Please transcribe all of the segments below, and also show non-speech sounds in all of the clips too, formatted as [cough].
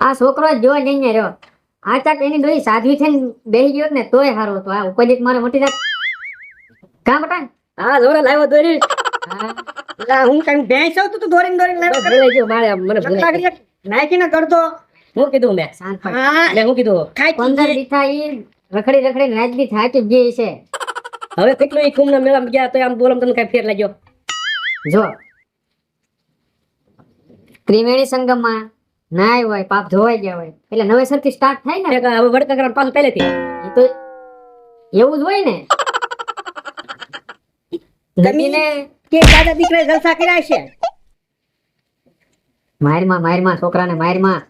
આ છોકરો જોવા જઈને રહ્યો. આ ચાક એની ડોઈ સાધવી થઈને બેહી ગયો ને તોય હારો તો આ ઉપજિત મારે મોટી જાત કામ બટા હા જોડે લાવ્યો દોરી. હા. હું કઈ ભેંસ છું તું તું દોરીને દોરીને લાવ્યો ભૂલાઈ ગયું મારે મને ભૂલાઈ નાખી ના કરતો. હું કીધું મેં? શાંત હા. મેં હું કીધું ખાઈ પંદર દીઠા ઈ રખડી રખડી રાજદી થાકી જ ગઈ છે. હવે કેટલું ઈ કુમના મેળા ગયા તો આમ બોલમ તમને કઈ ફેર લાગ્યો? જો. ત્રિવેણી સંગમમાં નાય હોય પાપ ધોવાઈ ગયા હોય. એટલે નવેસરથી સ્ટાર્ટ થાય ને. હવે વડકા કરવાનું પાછું પહેલેથી તો એવું જ હોય ને. નદીને કે દાદા દીકરા જલસા કર્યા છે? માયરમાં માયરમાં છોકરાને માયરમાં.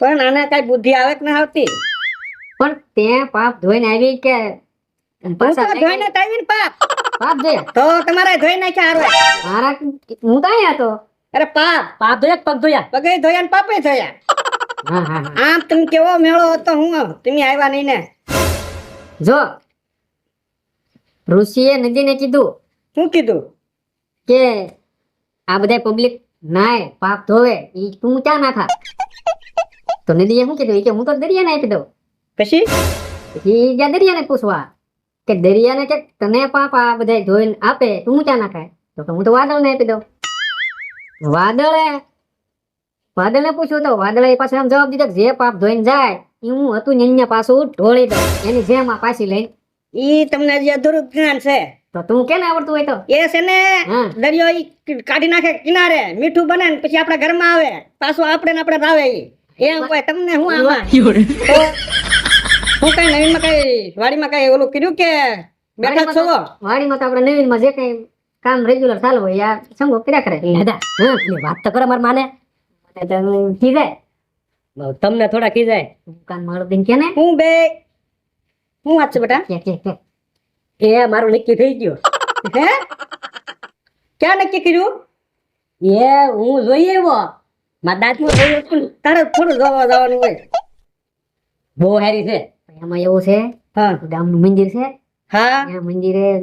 પણ આને કઈ બુદ્ધિ આવે કે ના આવતી? પણ તે પાપ ધોઈને આવી કે તો ધોઈને તાવીને પાપ. પાપ ધોયા. તો તમારે ધોઈ નાખ્યા હારો મારા હું તો અહીંયા હતો. અરે પાપ પાપ ધોયા પગ ધોયા? પગે ધોયા ને પાપે ધોયા. હા હા હા. આમ તમે કેવો મેળો હતો હું તમે આવ્યા નહીં ને? જો ઋષિએ નદીને કીધું શું કીધું? કે આ બધા પબ્લિક નાય પાપ ધોવે ઈ તું ક્યાં નાખા? તો નદીએ શું કીધું? કે હું તો દરિયાને આપી દઉં. પછી? પછી જ્યાં દરિયાને પૂછવા કે દરિયાને કે તને પાપ આ બધા ધોઈને આપે તું ક્યાં નાખાય? તો હું તો વાદળને આપી દઉં. વાદળે? વાદળને પૂછ્યું તો વાદળે પાછો આમ જવાબ દીધો જે પાપ ધોઈને જાય એ હું હતું ને અહીંયા પાછું ઢોળી દઉં એની જેમ આ પાછી લઈને. ઈ તમને હજી અધૂરું જ્ઞાન છે. તો તું કેને આવડતું હોય તો? એ છે ને દરિયો ઈ કાઢી નાખે કિનારે મીઠું બને ને પછી આપણા ઘરમાં આવે પાછું આપણે ને આપણે રાવે ઈ. એમ કોઈ તમને હું આમાં? હું કઈ નવીનમાં કઈ વાડીમાં કઈ ઓલું કર્યું કે બેઠા છો? વાડીમાં તો આપણે નવીનમાં જે કઈ કામ રેગ્યુલર ચાલુ હોય યાર સંગો કર્યા કરે. દાદા હા વાત તો કરો મારા માને. મને તો તમને થોડા ખીજાય. કાન મારો દિન કે ને? હું બે. હું વાત છે બેટા. કે એ મારું નક્કી થઈ ગયું. હે? ક્યાં નક્કી કર્યું? એ હું જોઈ આવ્યો. મારા દાંતમાં જોયું હતું તારે થોડું જવા જવાનું હોય. બહુ સારી છે. એમાં એવું છે. હા. ગામનું મંદિર છે. હા. મંદિરે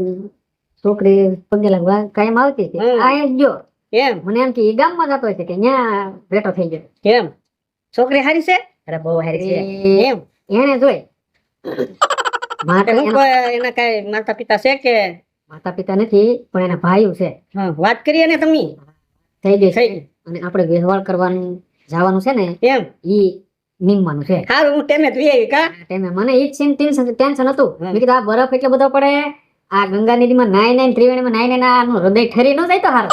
છોકરી પગે લાગવા કાયમ આવતી હતી. આ જો એમ. મને એમ કે એ ગામમાં જતો હશે કે ત્યાં બેઠો થઈ ગયો. એમ. છોકરી હારી છે? અરે બહુ હારી છે. એમ. એને જોઈ. [coughs] એના કઈ માતા પિતા છે કે? માતા પિતા નથી પણ એના ભાઈઓ છે. વાત કરીએ ને તમે. થઈ ગઈ થઈ અને આપણે વ્યવહાર કરવાનું જવાનું છે ને એમ. ઈ નિમવાનું છે. હારું હું ટેમે કા? આ મને ઈ ટેન્શન ટેન્શન હતું. મેં કીધું આ બરફ એટલો બધો પડે. આ ગંગા નદીમાં નાય નાય ત્રિવેણીમાં નાય નાય આનું હૃદય ઠરી ન જાય તો હારો.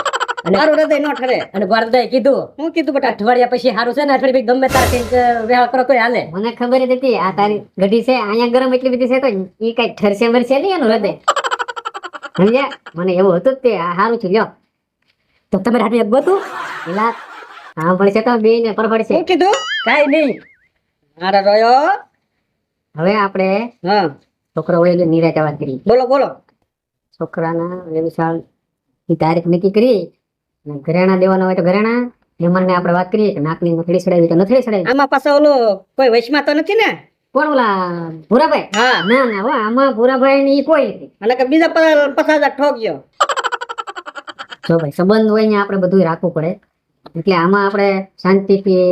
મારું હૃદય નો ઠરે. અને ભારતભાઈ કીધું હું કીધું બેટા? અઠવાડિયા પછી સારું છે ને અઠવાડિયે ગમે તાર કંઈક વ્યવહાર કરો તોય હાલે. મને ખબર જ હતી આ તારી ગઢી છે અહીંયા ગરમ એટલી બધી છે તો ઈ કઈ ઠરશે મરશે નહીં એનું હૃદય. સમજ્યા? મને એવું હતું તે આ હારું છું લ્યો. તો તમે રાતે એક ગોતું એલા છે તો બે ને પરફડશે શું કીધું? કાંઈ નહીં. મારા રોયો. હવે આપણે હા. છોકરો નિરાતે વાત કરી. બોલો બોલો. છોકરાના વ્યવસાયની તારીખ નક્કી કરી અને ઘરેણા દેવાના હોય તો ઘરેણા હેમંતને આપણે વાત કરીએ કે નાકની નથડી ચડાવી તો નથડી ચડાવી આમાં પાછો ઓલો કોઈ વૈશમાં તો નથી ને? કોણ ઓલા ભૂરાભાઈ? હા. ના ના હો આમાં ભૂરાભાઈ ની કોઈ નથી અને કે બીજા પચાસ હજાર જો ભાઈ સંબંધ હોય ને આપણે બધું રાખવું પડે. એટલે આમાં આપણે શાંતિથી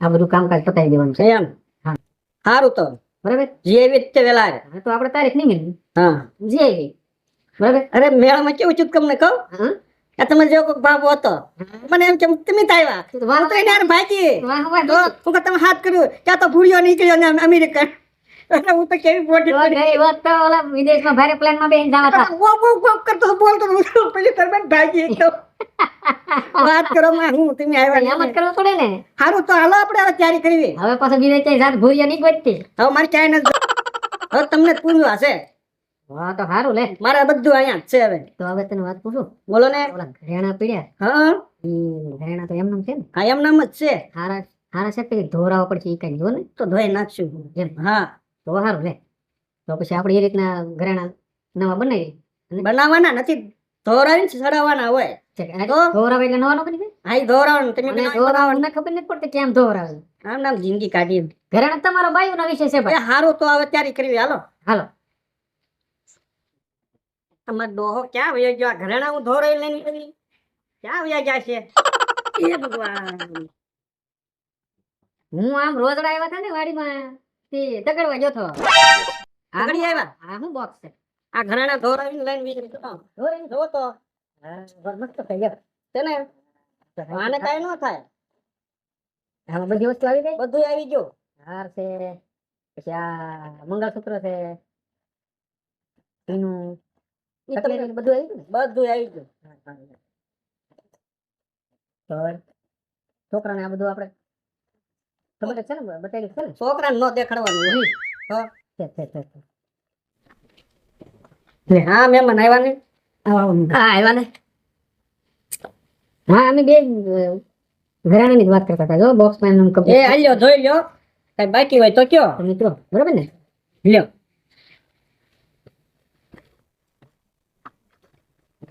આ બધું કામકાજ પતાવી દેવાનું છે. એમ? હા. સારું તો. બરાબર? જે એવી જ વેલા તો આપણે તારીખ નહીં મિલી હા. જે એવી બરાબર અરે મેળામાં કેવું છું તમને કહું હા તમે જેવો કોઈ બાબો હતો મને એમ કે તમે આવ્યા તો હું એને તો તમે હાથ કર્યું ત્યાં તો ભૂલ્યો નીકળ્યો ને અમેરિકન હું તો કેવી બોડી તો તો ઓલા વિદેશમાં ભારે પ્લેનમાં બેસીને જવા હતા વો વો વો કરતો બોલતો ભાગી ગયો વાત કરો માં હું તમે એમ જ કરવું પડે ને સારું તો હાલો આપણે હવે તૈયારી કરવી હવે પાછો ક્યાંય જાત ભૂરિયા નહીં હવે મારે ક્યાંય નથી હવે તમને જ પૂછવા છે તો સારું લે. મારા બધું અહીંયા છે હવે. તો હવે તને વાત પૂછું? બોલો ને. ઓલા ઘરેણા પીડ્યા? હા. ઘરેણા તો એમનેમ છે ને? હા એમ જ છે. હારા હારા છે કે ધોરાવા પડશે એ કઈ જો ને તો ધોઈ નાખશું. એમ. હા. તો સારું લે. તો પછી આપણે એ રીતના ઘરેણા નવા બનાવી બનાવવાના નથી. ધોરાવીને ચડાવવાના હોય? ધોરાવે એટલે નવા બની જાય હા ધોરાવાનું તમે ખબર નથી પડતી કેમ ધોરાવે? આમ નામ જિંદગી કાઢી ઘરેણા તમારા બાયુ વિશે છે ભાઈ હારું તો હવે તૈયારી કરવી. હાલો. હાલો. તમારો ડોહો ક્યાં વયો ગયો? આ ઘરેણા હું ધોરાઈ લઈને આવી. ક્યાં વયા ગયા એ [laughs] ભગવાન. હું આમ રોજડા આવ્યા હતા ને વાડીમાં? તે તગડવા ગયો હતો. આગળી આવ્યા? આ હું બોક્સ છે? આ ઘરેણા ધોરાવીને લઈને વીજ તો ધોરાવીને જોવો તો. મસ્ત થઈ ગયો. તને આને કાઈ ન થાય. આમાં બધી વસ્તુ આવી ગઈ? બધું આવી ગયું. હાર છે પછી આ મંગળસૂત્ર છે એનું બધું આવી ગયું બધું આવી ગયું તો છોકરાને આ બધું આપણે ખબર છે ને? બતાવી છે ને? છોકરાને ન દેખાડવાનું હોય. હા. મહેમાન આવ્યા ને? હા આવ્યા ને. હા અમે બે ઘરાણાની જ વાત કરતા હતા. જો બોક્સમાં એ કમ્પ્લીટ જોઈ લ્યો. કઈ બાકી હોય તો કયો? મિત્રો બરાબર ને? લ્યો.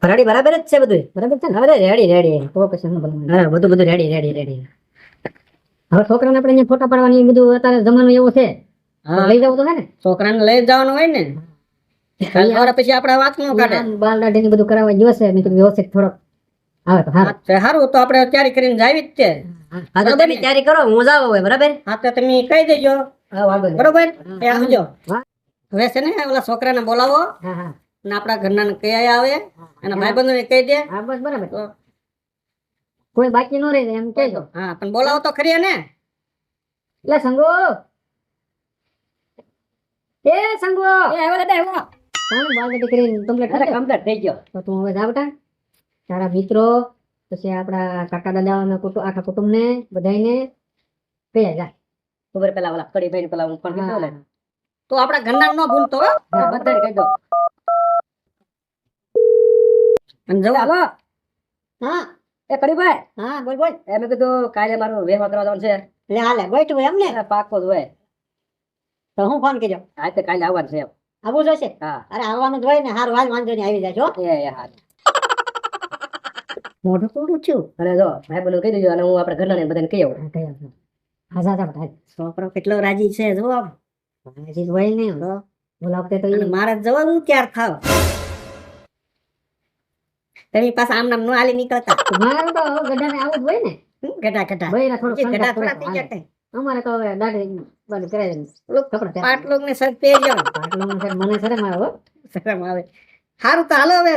ફરાડી બરાબર જ છે બધું બરાબર છે ને? હવે રેડી રેડી તો પછી હા બધું બધું રેડી રેડી રેડી હવે છોકરાને આપણે અહીંયા ફોટા પાડવાની બધું અત્યારે જમાનો એવો છે. હા. લઈ જવું તો હે ને? છોકરાને લઈ જવાનું હોય ને? પછી આપણે વાત ન કાઢે. બાલ દાઢી ને બધું કરાવવા જોશે મેં કીધું વ્યવસ્થિત થોડોક. આવે તો સારું સારું તો આપણે તૈયારી કરીને જાવી જ છે. હા તો તમે તૈયારી કરો હું જાવ હવે બરાબર? હા તો તમે કહી દેજો. બરોબર? આવજો. હવે છે ને ઓલા છોકરાને બોલાવો. હા હા. અને આપણા ઘરના કયા આવે અને ભાઈબંધો ને કહી દે. હા બસ બરાબર. કોઈ બાકી ન રહે એમ કહેજો. હા પણ બોલાવો તો ખરી ને એટલે સંગો. એ સંગો. આવ્યો દાદા આવ્યો કોણ બાલ દીકરી? કમ્પ્લીટ અરે કમ્પ્લીટ થઈ ગયો. તો તું હવે જા બેટા. તારા મિત્રો પછી આપણા કાકા દાદા કુટુંબ આખા કુટુંબ ને બધાને કહી જા ખબર પેલા ઓલા કડી ભાઈ પેલા હું. પણ કીધું ને. તો આપણા ઘરના ન ભૂલતો હો. કહી દો અને જવું હાલો હા. એ કડીભાઈ. હા બોલ બોલ. એમ કીધું કાલે મારું વ્યવહાર કરવા જવાનું છે. લે હાલે ગોઈતું એમ ને પાકો જ હોય. તો હું ફોન કરજો? આ તો કાલે આવવાનું છે એમ. આવું જોશે હા. અરે આવવાનું જ હોય ને હારું હાલ વાંધો નહીં આવી જાય એ એ હા [laughs] મોઢું કોડું છું. અને જો ભાઈ બોલું કહી દેજો અને હું આપણે ઘરના બધાને કહી આવું. કહી આવું હા. સાચા ભાઈ છોકરો કેટલો રાજી છે જો હજી રાજી હોય નહીં હો. બોલાવતે તો મારે જવાનું ક્યારે થાવ. તમે પાછા આમ નામ નો હાલી નીકળતા. મારા તો ગઢાને આવું જ હોય ને. ગટા ગટા ભાઈ થોડું પછી થોડા થઈ હાલે. અમારે તો હવે દાઢી બંધ કરાવી ઓલું કપડાં. પાટલોક ને સર પહેરજો પાટલું મને શરમ આવે. શરમ આવે. સારું તો હાલો હવે.